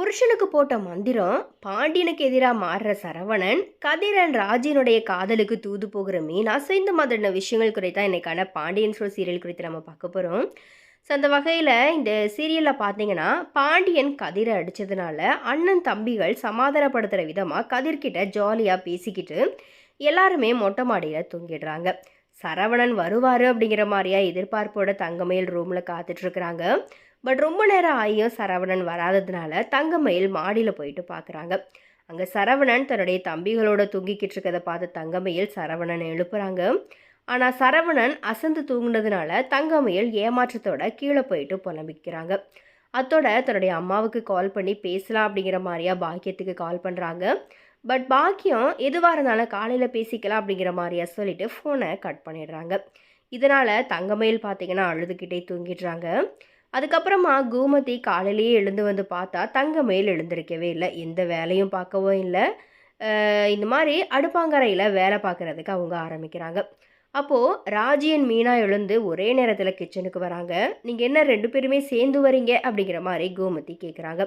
புருஷனுக்கு போட்ட மந்திரம் பாண்டியனுக்கு எதிராக மாறுற சரவணன் கதிரன் ராஜினுடைய காதலுக்கு தூது போகிற மீன் அசைந்த மாதிரின மாதிரியான விஷயங்கள் குறித்தான் என்னைக்கான பாண்டியன் ஷோ சீரியல் குறித்து நம்ம பார்க்க போகிறோம் ஸோ அந்த வகையில் இந்த சீரியலில் பார்த்தீங்கன்னா பாண்டியன் கதிரை அடித்ததுனால அண்ணன் தம்பிகள் சமாதானப்படுத்துகிற விதமாக கதிர்கிட்ட ஜாலியாக பேசிக்கிட்டு எல்லாருமே மொட்டை மாடியில் தூங்கிடுறாங்க. சரவணன் வருவார் அப்படிங்கிற மாதிரியா எதிர்பார்ப்போட தங்கமயில் ரூமில் காத்துட்ருக்குறாங்க பட் ரொம்ப நேரம் ஆகியும் சரவணன் வராததுனால தங்கமயில் மாடியில் போயிட்டு பார்க்குறாங்க அங்கே சரவணன் தன்னுடைய தம்பிகளோட தூங்கிக்கிட்டு இருக்கதை பார்த்து தங்கமயில் சரவணனை எழுப்புறாங்க. ஆனால் சரவணன் அசந்து தூங்குனதுனால தங்கமயில் ஏமாற்றத்தோட கீழே போயிட்டு புலம்பிக்கிறாங்க. அத்தோட தன்னுடைய அம்மாவுக்கு கால் பண்ணி பேசலாம் அப்படிங்கிற மாதிரியா பாக்கியத்துக்கு கால் பண்ணுறாங்க பட் பாக்கியம் எதுவாக இருந்தாலும் காலையில் பேசிக்கலாம் அப்படிங்கிற மாதிரியா சொல்லிட்டு ஃபோனை கட் பண்ணிடுறாங்க. இதனால் தங்கமயில் பார்த்தீங்கன்னா அழுதுகிட்டே தூங்கிடுறாங்க. அதுக்கப்புறமா கோமதி காலையிலேயே எழுந்து வந்து பார்த்தா தங்கமயில் எழுந்திருக்கவே இல்லை. எந்த வேலையும் பார்க்கவும் இல்லை. இந்த மாதிரி அடுப்பாங்கரையில் வேலை பார்க்குறதுக்கு அவங்க ஆரம்பிக்கிறாங்க. அப்போது ராஜியன் மீனா எழுந்து ஒரே நேரத்தில் கிச்சனுக்கு வராங்க. நீங்கள் என்ன ரெண்டு பேருமே சேர்ந்து வரீங்க? அப்படிங்கிற மாதிரி கோமதி கேட்குறாங்க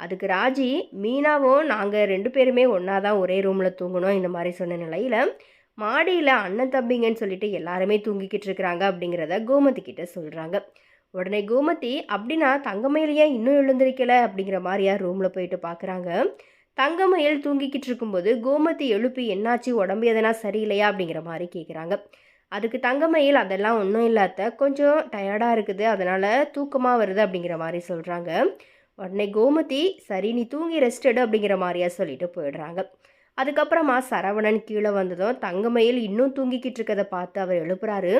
அதுக்கு ராஜி மீனாவும் நாங்கள் ரெண்டு பேருமே ஒன்றா தான் ஒரே ரூமில் தூங்கணும். இந்த மாதிரி சொன்ன நிலையில் மாடியில் அண்ணன் தம்பிங்கன்னு சொல்லிட்டு எல்லாருமே தூங்கிக்கிட்டு இருக்கிறாங்க அப்படிங்கிறத கோமதி கிட்ட சொல்கிறாங்க உடனே கோமதி அப்படின்னா தங்கமயிலையே இன்னும் எழுந்திருக்கல? அப்படிங்கிற மாதிரியா ரூமில் போயிட்டு பார்க்குறாங்க தங்கமயில் தூங்கிக்கிட்டு இருக்கும்போது கோமதி எழுப்பி என்னாச்சு? உடம்பு எதனா சரியில்லையா? அப்படிங்கிற மாதிரி கேட்குறாங்க அதுக்கு தங்கமயில் அதெல்லாம் ஒன்றும் இல்லாத கொஞ்சம் டயர்டாக இருக்குது. அதனால் தூக்கமாக வருது. அப்படிங்கிற மாதிரி சொல்கிறாங்க உடனே கோமதி சரி நீ தூங்கி ரெஸ்ட் எடு. அப்படிங்கிற மாதிரியா சொல்லிட்டு போயிடுறாங்க. அதுக்கப்புறமா சரவணன் கீழே வந்ததும் தங்கமயில் இன்னும் தூங்கிக்கிட்டு இருக்கதை பார்த்து அவர் எழுப்புறாரு.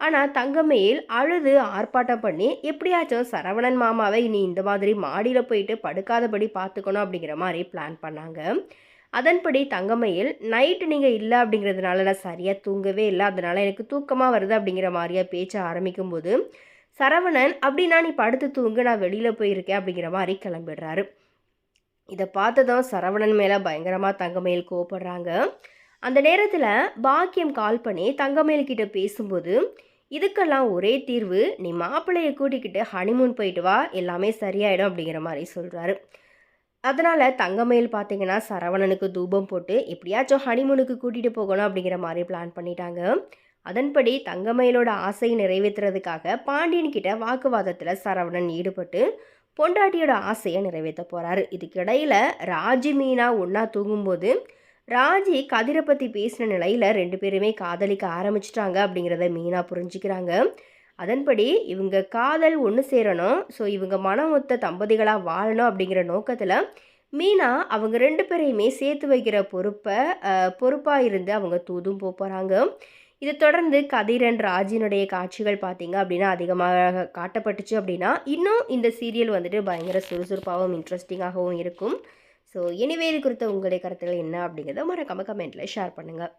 ஆனால் தங்கமயில் அழுது ஆர்ப்பாட்டம் பண்ணி எப்படியாச்சும் சரவணன் மாமாவை இனி இந்த மாதிரி மாடியில் போயிட்டு படுக்காதபடி பார்த்துக்கணும் அப்படிங்கிற மாதிரி பிளான் பண்ணாங்க. அதன்படி தங்கமயில் நைட்டு நீங்கள் இல்லை அப்படிங்கிறதுனால நான் சரியாக தூங்கவே இல்லை. அதனால் எனக்கு தூக்கமாக வருது அப்படிங்கிற மாதிரியா பேச்ச ஆரம்பிக்கும்போது சரவணன் அப்படின்னா நீ படுத்து தூங்கு நான் வெளியில் போயிருக்கேன் அப்படிங்கிற மாதிரி கிளம்பிடுறாரு. இதை பார்த்ததும் சரவணன் மேலே பயங்கரமாக தங்கமயில் கோவப்படுறாங்க. அந்த நேரத்தில் பாக்கியம் கால் பண்ணி தங்கமயில் கிட்ட பேசும்போது இதுக்கெல்லாம் ஒரே தீர்வு நீ மாப்பிள்ளையை கூட்டிக்கிட்டு ஹனிமூன் போயிட்டு வா எல்லாமே சரியாயிடும் அப்படிங்கிற மாதிரி சொல்கிறாரு அதனால் தங்கமயில் பார்த்தீங்கன்னா சரவணனுக்கு தூபம் போட்டு எப்படியாச்சும் ஹனிமூனுக்கு கூட்டிகிட்டு போகணும் அப்படிங்கிற மாதிரி பிளான் பண்ணிட்டாங்க. அதன்படி தங்கமயிலோட ஆசையை நிறைவேற்றுறதுக்காக பாண்டியன் கிட்ட வாக்குவாதத்தில் சரவணன் ஈடுபட்டு பொண்டாட்டியோட ஆசையை நிறைவேற்ற போகிறாரு இதுக்கிடையில் ராஜி மீனா ஒன்றா தூங்கும்போது ராஜி கதிரை பற்றி பேசின நிலையில் ரெண்டு பேருமே காதலிக்க ஆரம்பிச்சிட்டாங்க அப்படிங்கிறத மீனா புரிஞ்சுக்கிறாங்க. அதன்படி இவங்க காதல் ஒன்று சேரணும். ஸோ இவங்க மனம் ஒத்த தம்பதிகளாக வாழணும் அப்படிங்கிற நோக்கத்தில் மீனா அவங்க ரெண்டு பேரையுமே சேர்த்து வைக்கிற பொறுப்பை பொறுப்பாக இருந்து அவங்க தூதும் போகிறாங்க இதை தொடர்ந்து கதிரன் ராஜினுடைய காட்சிகள் பார்த்தீங்க அப்படின்னா அதிகமாக காட்டப்பட்டுச்சு அப்படின்னா இன்னும் இந்த சீரியல் வந்துட்டு பயங்கர சுறுசுறுப்பாகவும் இன்ட்ரெஸ்டிங்காகவும் இருக்கும். ஸோ எனிவே இது குறித்த உங்களுடைய கருத்துக்கள் என்ன அப்படிங்கிறத மறக்காமல் கமெண்ட்டில் ஷேர் பண்ணுங்கள்